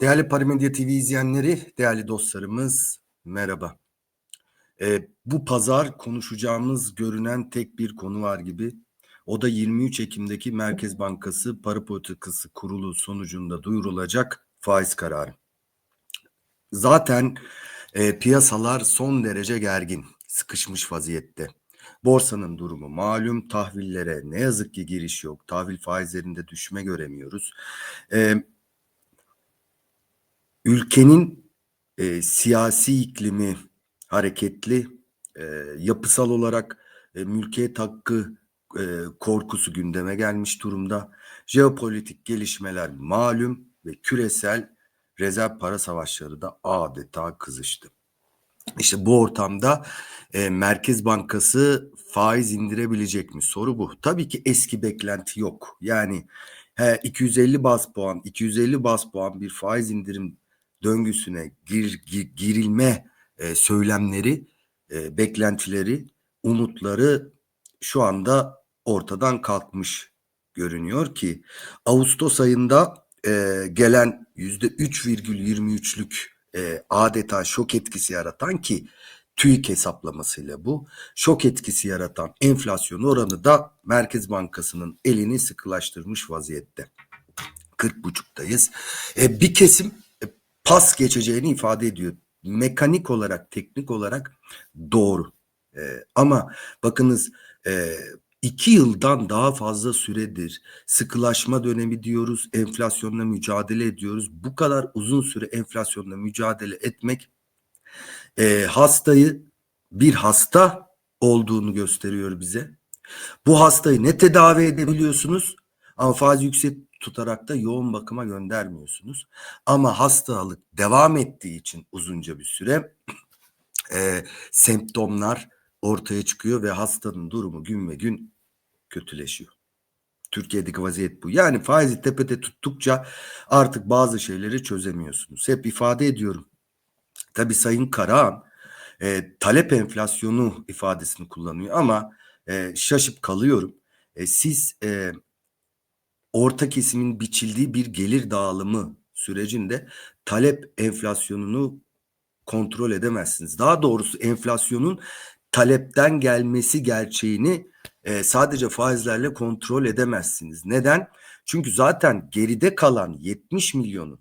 Değerli Parimedya TV izleyenleri, değerli dostlarımız merhaba. Ee, bu pazar konuşacağımız görünen tek bir konu var gibi. O da 23 Ekim'deki Merkez Bankası Para Politikası Kurulu sonucunda duyurulacak faiz kararı. Zaten e, piyasalar son derece gergin, sıkışmış vaziyette. Borsanın durumu malum, tahvillere ne yazık ki giriş yok. Tahvil faizlerinde düşme göremiyoruz. Ee, ülkenin e, siyasi iklimi hareketli, e, yapısal olarak e, mülkiyet hakkı e, korkusu gündeme gelmiş durumda. Jeopolitik gelişmeler malum ve küresel rezerv para savaşları da adeta kızıştı. İşte bu ortamda e, Merkez Bankası faiz indirebilecek mi? Soru bu. Tabii ki eski beklenti yok. Yani he, 250 bas puan, 250 bas puan bir faiz indirim döngüsüne gir, gir, girilme e, söylemleri, e, beklentileri, umutları şu anda ortadan kalkmış görünüyor ki Ağustos ayında e, gelen yüzde 3,23'lük e, adeta şok etkisi yaratan ki TÜİK hesaplamasıyla bu şok etkisi yaratan enflasyon oranı da Merkez Bankası'nın elini sıkılaştırmış vaziyette. 40.5'tayız. E, bir kesim pas geçeceğini ifade ediyor. Mekanik olarak, teknik olarak doğru. E, ama bakınız e, iki yıldan daha fazla süredir sıkılaşma dönemi diyoruz, enflasyonla mücadele ediyoruz. Bu kadar uzun süre enflasyonla mücadele etmek e, hastayı bir hasta olduğunu gösteriyor bize. Bu hastayı ne tedavi edebiliyorsunuz? Ama faiz yüksek tutarak da yoğun bakıma göndermiyorsunuz. Ama hastalık devam ettiği için uzunca bir süre e, semptomlar ortaya çıkıyor ve hastanın durumu gün ve gün kötüleşiyor. Türkiye'deki vaziyet bu. Yani faizi tepede tuttukça artık bazı şeyleri çözemiyorsunuz. Hep ifade ediyorum. Tabi Sayın Karahan e, talep enflasyonu ifadesini kullanıyor ama e, şaşıp kalıyorum. E, siz e, orta kesimin biçildiği bir gelir dağılımı sürecinde talep enflasyonunu kontrol edemezsiniz. Daha doğrusu enflasyonun talepten gelmesi gerçeğini e, sadece faizlerle kontrol edemezsiniz. Neden? Çünkü zaten geride kalan 70 milyonun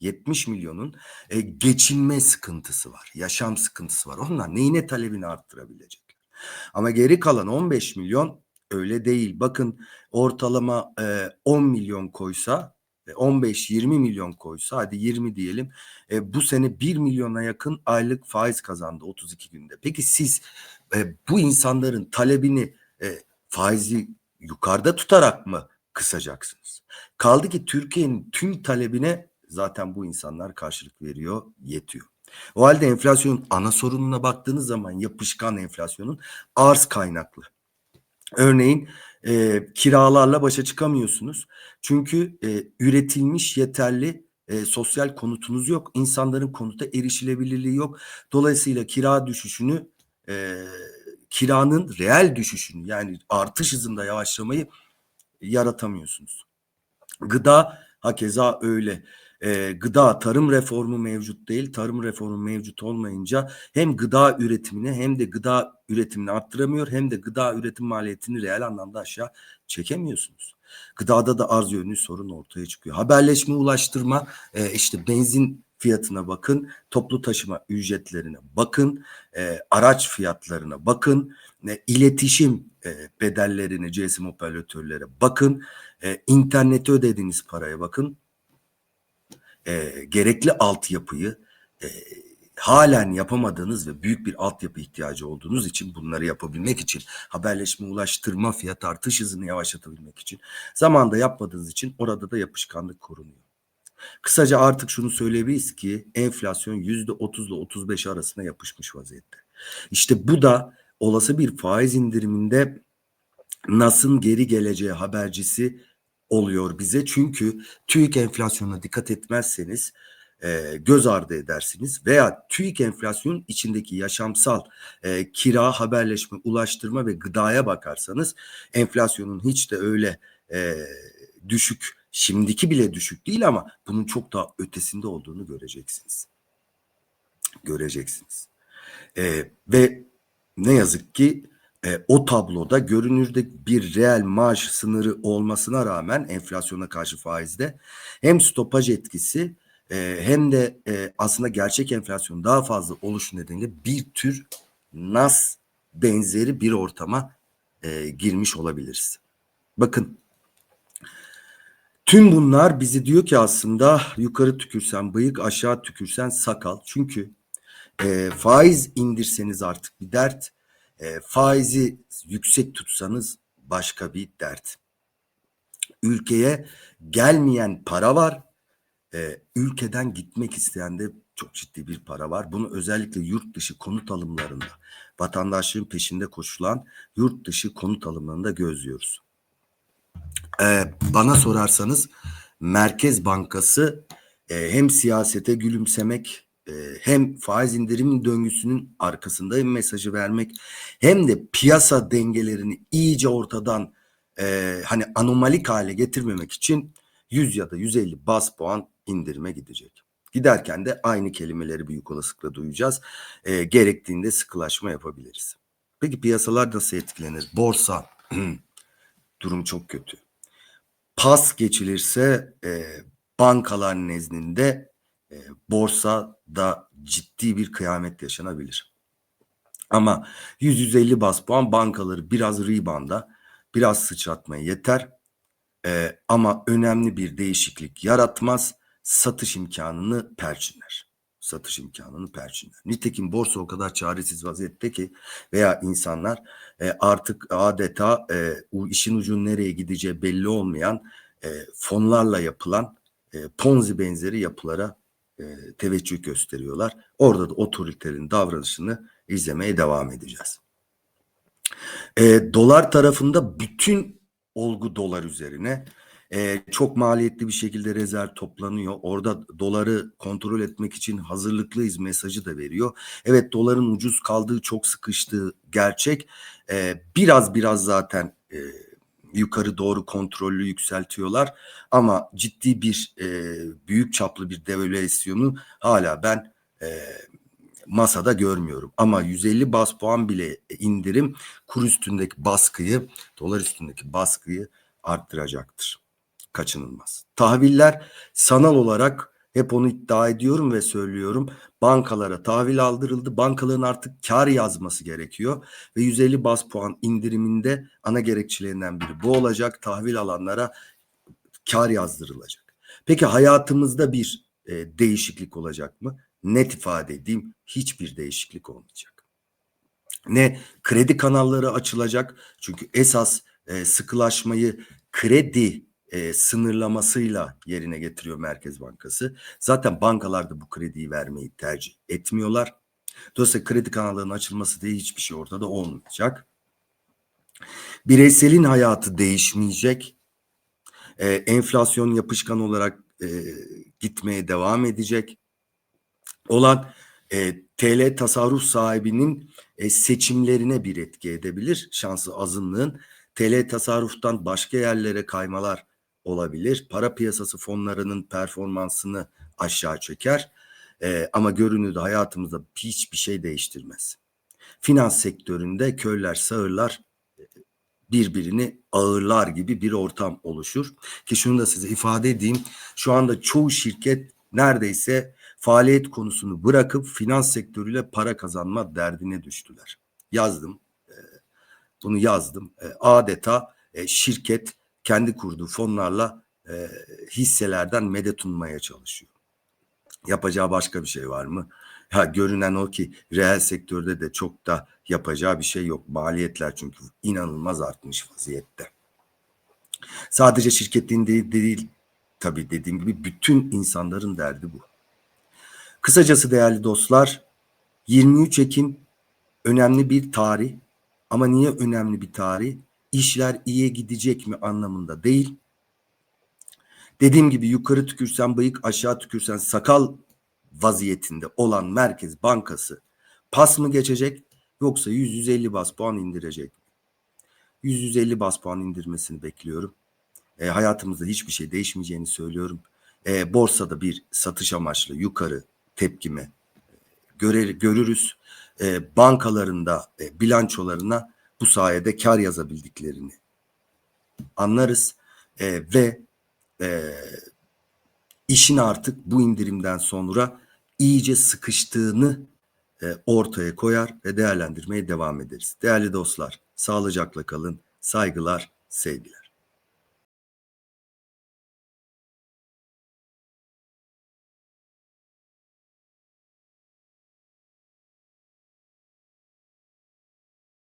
70 milyonun e, geçinme sıkıntısı var. Yaşam sıkıntısı var. Onlar neyine talebini arttırabilecek? Ama geri kalan 15 milyon öyle değil. Bakın ortalama e, 10 milyon koysa 15-20 milyon koysa hadi 20 diyelim e, bu sene 1 milyona yakın aylık faiz kazandı 32 günde. Peki siz e, bu insanların talebini e, faizi yukarıda tutarak mı kısacaksınız? Kaldı ki Türkiye'nin tüm talebine zaten bu insanlar karşılık veriyor, yetiyor. O halde enflasyonun ana sorununa baktığınız zaman yapışkan enflasyonun arz kaynaklı. Örneğin e, kiralarla başa çıkamıyorsunuz. Çünkü e, üretilmiş yeterli e, sosyal konutunuz yok. İnsanların konuta erişilebilirliği yok. Dolayısıyla kira düşüşünü e, kiranın reel düşüşünü yani artış hızında yavaşlamayı yaratamıyorsunuz. Gıda hakeza öyle e, gıda tarım reformu mevcut değil. Tarım reformu mevcut olmayınca hem gıda üretimini hem de gıda üretimini arttıramıyor hem de gıda üretim maliyetini reel anlamda aşağı çekemiyorsunuz. Gıdada da arz yönlü sorun ortaya çıkıyor. Haberleşme ulaştırma e, işte benzin fiyatına bakın, toplu taşıma ücretlerine bakın, e, araç fiyatlarına bakın, e, iletişim e, bedellerine GSM operatörlere bakın, e, internete ödediğiniz paraya bakın e, gerekli altyapıyı e, halen yapamadığınız ve büyük bir altyapı ihtiyacı olduğunuz için bunları yapabilmek için haberleşme ulaştırma fiyat artış hızını yavaşlatabilmek için zamanda yapmadığınız için orada da yapışkanlık korunuyor. Kısaca artık şunu söyleyebiliriz ki enflasyon yüzde 30 ile 35 arasında yapışmış vaziyette. İşte bu da olası bir faiz indiriminde NAS'ın geri geleceği habercisi oluyor bize. Çünkü TÜİK enflasyonuna dikkat etmezseniz e, göz ardı edersiniz veya TÜİK enflasyonun içindeki yaşamsal e, kira, haberleşme, ulaştırma ve gıdaya bakarsanız enflasyonun hiç de öyle e, düşük Şimdiki bile düşük değil ama bunun çok daha ötesinde olduğunu göreceksiniz. Göreceksiniz. Ee, ve ne yazık ki e, o tabloda görünürde bir reel maaş sınırı olmasına rağmen enflasyona karşı faizde hem stopaj etkisi e, hem de e, aslında gerçek enflasyon daha fazla oluşu nedeniyle bir tür nas benzeri bir ortama e, girmiş olabiliriz. Bakın tüm bunlar bizi diyor ki aslında yukarı tükürsen bıyık aşağı tükürsen sakal. Çünkü e, faiz indirseniz artık bir dert e, faizi yüksek tutsanız başka bir dert. Ülkeye gelmeyen para var. E, ülkeden gitmek isteyen de çok ciddi bir para var. Bunu özellikle yurt dışı konut alımlarında, vatandaşlığın peşinde koşulan yurt dışı konut alımlarında gözlüyoruz. E, bana sorarsanız Merkez Bankası e, hem siyasete gülümsemek e, hem faiz indirimin döngüsünün arkasındayım mesajı vermek hem de piyasa dengelerini iyice ortadan e, hani anomalik hale getirmemek için 100 ya da 150 bas puan indirime gidecek. Giderken de aynı kelimeleri büyük olasılıkla duyacağız. E, gerektiğinde sıkılaşma yapabiliriz. Peki piyasalar nasıl etkilenir? Borsa durum çok kötü. Pas geçilirse e, bankalar nezdinde e, borsada ciddi bir kıyamet yaşanabilir. Ama 100-150 bas puan bankaları biraz rebound'a biraz sıçratmaya yeter. E, ama önemli bir değişiklik yaratmaz. Satış imkanını perçinler. Satış imkanını perçinler. Nitekim borsa o kadar çaresiz vaziyette ki veya insanlar e, artık adeta e, işin ucun nereye gideceği belli olmayan e, fonlarla yapılan e, ponzi benzeri yapılara e, teveccüh gösteriyorlar. Orada da otoriterin davranışını izlemeye devam edeceğiz. E, dolar tarafında bütün olgu dolar üzerine e, çok maliyetli bir şekilde rezerv toplanıyor. Orada doları kontrol etmek için hazırlıklıyız mesajı da veriyor. Evet doların ucuz kaldığı çok sıkıştığı gerçek. E, biraz biraz zaten e, yukarı doğru kontrollü yükseltiyorlar. Ama ciddi bir e, büyük çaplı bir devalüasyonu hala ben e, masada görmüyorum. Ama 150 bas puan bile indirim kur üstündeki baskıyı, dolar üstündeki baskıyı arttıracaktır. Kaçınılmaz. Tahviller sanal olarak hep onu iddia ediyorum ve söylüyorum. Bankalara tahvil aldırıldı. Bankaların artık kar yazması gerekiyor. Ve 150 bas puan indiriminde ana gerekçelerinden biri bu olacak. Tahvil alanlara kar yazdırılacak. Peki hayatımızda bir e, değişiklik olacak mı? Net ifade edeyim hiçbir değişiklik olmayacak. Ne kredi kanalları açılacak çünkü esas e, sıkılaşmayı kredi e, sınırlamasıyla yerine getiriyor Merkez Bankası. Zaten bankalar da bu krediyi vermeyi tercih etmiyorlar. Dolayısıyla kredi kanallarının açılması diye hiçbir şey ortada olmayacak. Bireyselin hayatı değişmeyecek. E, enflasyon yapışkan olarak e, gitmeye devam edecek. Olan e, TL tasarruf sahibinin e, seçimlerine bir etki edebilir. Şansı azınlığın TL tasarruftan başka yerlere kaymalar olabilir. Para piyasası fonlarının performansını aşağı çeker. E, ama görünürde hayatımızda hiçbir şey değiştirmez. Finans sektöründe köyler, sağırlar birbirini ağırlar gibi bir ortam oluşur. Ki şunu da size ifade edeyim. Şu anda çoğu şirket neredeyse faaliyet konusunu bırakıp finans sektörüyle para kazanma derdine düştüler. Yazdım. Bunu yazdım. Adeta şirket kendi kurduğu fonlarla e, hisselerden medet ummaya çalışıyor. Yapacağı başka bir şey var mı? Ya görünen o ki reel sektörde de çok da yapacağı bir şey yok. Maliyetler çünkü inanılmaz artmış vaziyette. Sadece şirketin değil, değil tabii dediğim gibi bütün insanların derdi bu. Kısacası değerli dostlar 23 Ekim önemli bir tarih ama niye önemli bir tarih? İşler iyiye gidecek mi anlamında değil. Dediğim gibi yukarı tükürsen bıyık aşağı tükürsen sakal vaziyetinde olan Merkez Bankası pas mı geçecek yoksa 100-150 bas puan indirecek mi? 100-150 bas puan indirmesini bekliyorum. e, hayatımızda hiçbir şey değişmeyeceğini söylüyorum. E, borsada bir satış amaçlı yukarı tepkime görer, görürüz. E, bankalarında e, bilançolarına bu sayede kar yazabildiklerini anlarız E, ve e, işin artık bu indirimden sonra iyice sıkıştığını e, ortaya koyar ve değerlendirmeye devam ederiz. Değerli dostlar, sağlıcakla kalın, saygılar, sevgiler.